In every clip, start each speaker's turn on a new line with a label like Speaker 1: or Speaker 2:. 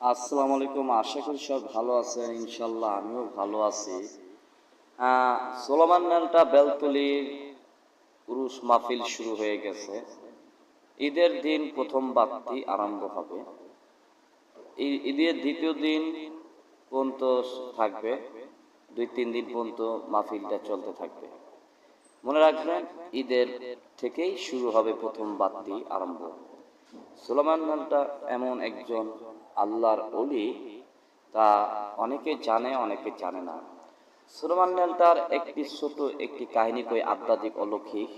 Speaker 1: আসসালামু আলাইকুম। আশা করি সব ভালো আছেন ইনশাল্লাহ আমিও ভালো আছি। সোলোমান নালটা বেলতলির পুরুষ মাহফিল শুরু হয়ে গেছে। ঈদের দিন প্রথম বাতি আরম্ভ হবে। ঈদের দ্বিতীয় দিন পর্যন্ত থাকবে। দুই, তিন দিন পর্যন্ত মাহফিলটা চলতে থাকবে। মনে রাখবেন, ঈদের থেকেই শুরু হবে প্রথম বাতি আরম্ভ। সুলেমান নামটা এমন একজন আল্লাহর অলি তা অনেকে জানে অনেকে জানে না। সুলেমান নালটার একটি ছোট একটি কাহিনী কই আধ্যাত্মিক অলৌকিক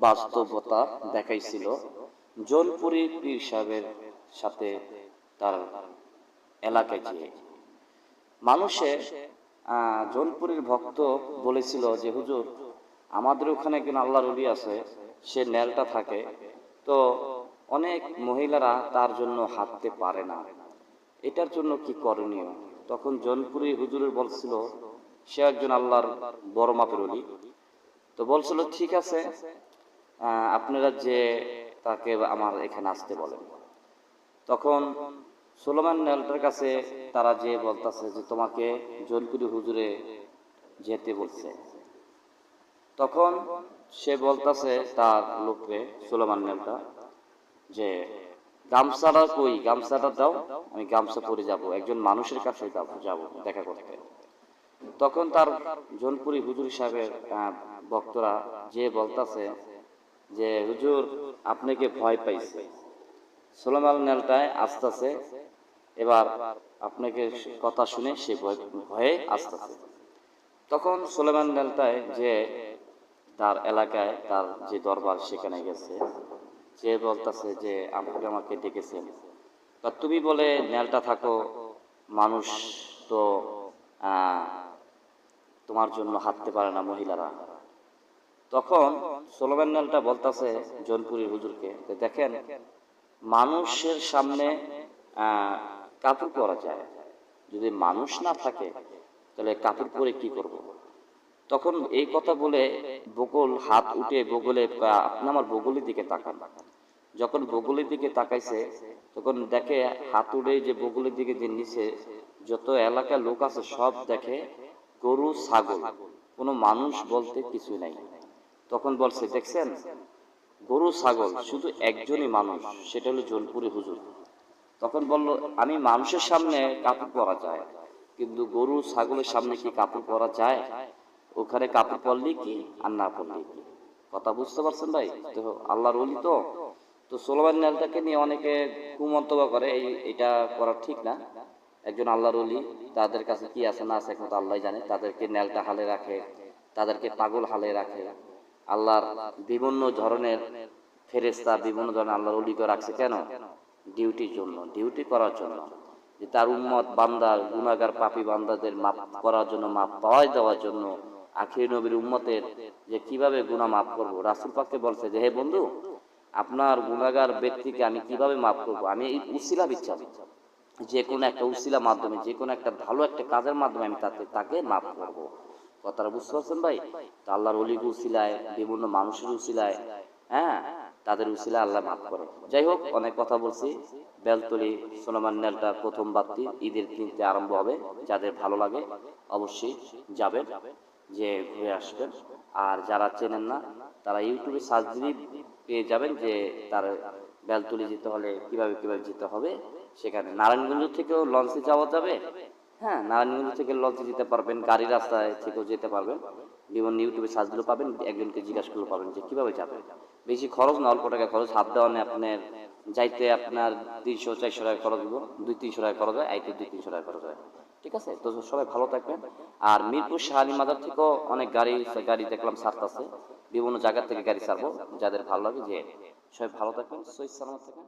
Speaker 1: বাস্তবতা দেখাইছিল। জোনপুরি পীর সাহেবের সাথে তার এলাকায় গিয়ে। মানুষের আহ, জোনপুরের ভক্ত বলেছিল যে হুজুর আমাদের ওখানে একজন আল্লাহর অলি আছে সে নেলটা থাকে। তো অনেক মহিলারা তার জন্য হাঁটতে পারে না। এটার জন্য কি করণীয়? তখন জনপুরি হুজুরের বলছিল, সে একজন আল্লাহর বড় মাপের অলি তো বলছিল, ঠিক আছে আপনারা যে তাকে আমার এখানে আসতে বলেন। তখন সোলোমান নেলটার কাছে তারা যে বলতেছে যে, তোমাকে জনপুরি হুজুরে যেতে বলছে। তখন সে বলতাছে তার লোককে সোলোমান নেলটা যে গামছাটা কই? গামছাটা দাও আমি গামছা পরে যাব। একজন মানুষের কাছে যাব দেখা করতে। তখন তার জনপুরি হুজুর সাহেবের আহ, ভক্তরা যে বলতাছে যে হুজুর আপনাকে ভয় পাইছে সোলোমান নেলটায় আসতেছে। এবার আপনাকে কথা শুনে সে ভয়ে আসতেছে। তখন সোলেমান নেলটায় যে তার এলাকায় তার যে দরবার সেখানে গেছে। সে বলতেছে যে আপনি আমাকে ডেকেছেন। তা তুমি বলে, নেলটা থাকো, মানুষ তো তোমার জন্য হাঁটতে পারে না মহিলারা। তখন সোলোমান নেলটা বলতেছে জনপুরি হুজুরকে যে, দেখেন, মানুষের সামনে কাপড় পরা যায়। যদি মানুষ না থাকে, তাহলে কাপড় পরে কি করব। তখন এই কথা বলে বগল হাত উঠে বগলে আপনি আমার বগলের দিকে তাকান। যখন বগলের দিকে তাকাইছে, তখন দেখে হাত উঠে যে বগলের দিকে যে নিচে যত এলাকার লোক আছে সব দেখে গরু, ছাগল, কোনো মানুষ বলতে কিছু নাই। তখন বলছে, দেখছেন? গরু, ছাগল শুধু একজনই মানুষ, সেটা হলো জনপুরি হুজুর। তখন বলল, আমি মানুষের সামনে কাপড় পরা যায়, কিন্তু গরু, ছাগলের সামনে কি কাপড় পরা যায়? ওখানে কাপড় পরলে কি? আর না পরলে কি? কথা বুঝতে পারছেন ভাই? তো আল্লাহর অলি তো। তো সোলোমান নেলটাকে নিয়ে অনেকে কুমন্তব্য করে, এই, এটা করা ঠিক না। একজন আল্লাহর অলি তাদের কাছে কি আছে না আছে একমাত্র আল্লাহ জানে। তাদেরকে নেলটা হালে রাখে, তাদেরকে পাগল হালে রাখে। আল্লাহর বিভিন্ন ধরনের ফেরেস্তা বিভিন্ন ধরনের আল্লাহর অলিকে রাখছে কেন? ডিউটির জন্য, ডিউটি করার জন্য। যে তার উম্মত বান্দার গুনাগার পাপি বান্দাদের মাপ করার জন্য মাপ পাওয়াই দেওয়ার জন্য আখির নবীর উম্মতের যে কীভাবে গুনাহ মাফ করব? রাসুল পাককে বলছে যে, হে বন্ধু, আপনার গুনাগার ব্যক্তিকে আমি কীভাবে মাফ করব? আমি এই উসিলা বিচ্ছা যে কোনো একটা উসিলা মাধ্যমে, যে কোনো একটা ভালো একটা কাজের মাধ্যমে আমি তাকে তাকে মাফ করব। কথাটা বুঝতে পারছেন ভাই? তো আল্লাহর অলিগ উসিলায়, বিভিন্ন মানুষের উসিলায় হ্যাঁ তাদের উসিলা আল্লাহ মাফ করে যাই হোক, অনেক কথা বলছি। বেলতলি সোনামান নেলটা প্রথম বাত্তি ঈদের দিনতে আরম্ভ হবে। যাদের ভালো লাগে অবশ্যই যাবেন। যে ঘুরে আসবেন। আর যারা চেনেন না, তারা ইউটিউবে সার্চ দিলেই পেয়ে যাবেন যে তার বেলতলি যেতে হলে কীভাবে কীভাবে যেতে হবে। সেখানে নারায়ণগঞ্জ থেকেও লঞ্চে যাওয়া যাবে। হ্যাঁ নারায়ণগঞ্জ থেকে লঞ্চে যেতে পারবেন গাড়ি রাস্তায় থেকেও যেতে পারবেন। বিভিন্ন ইউটিউবে সার্চ দিলেও পাবেন, একজনকে জিজ্ঞাসা করলেও পাবেন যে কীভাবে যাবে বেশি খরচ না, অল্প টাকা খরচ। হাত দেওয়া আপনার, যাইতে আপনার তিনশো চারশো টাকা খরচ দুই, তিনশো টাকা খরচ হয়, আইতে দুই, তিনশো টাকা খরচ হয়। ঠিক আছে? তো সবাই ভালো থাকবেন। আর মিরপুর শাহালি মাদার থেকেও অনেক গাড়ি গাড়ি দেখলাম ছাড়তেছে বিভিন্ন জায়গা থেকে গাড়ি ছাড়বো, যাদের ভালো লাগে যে সবাই ভালো থাকবেন সৈয়দ সালামত আলাইকুম।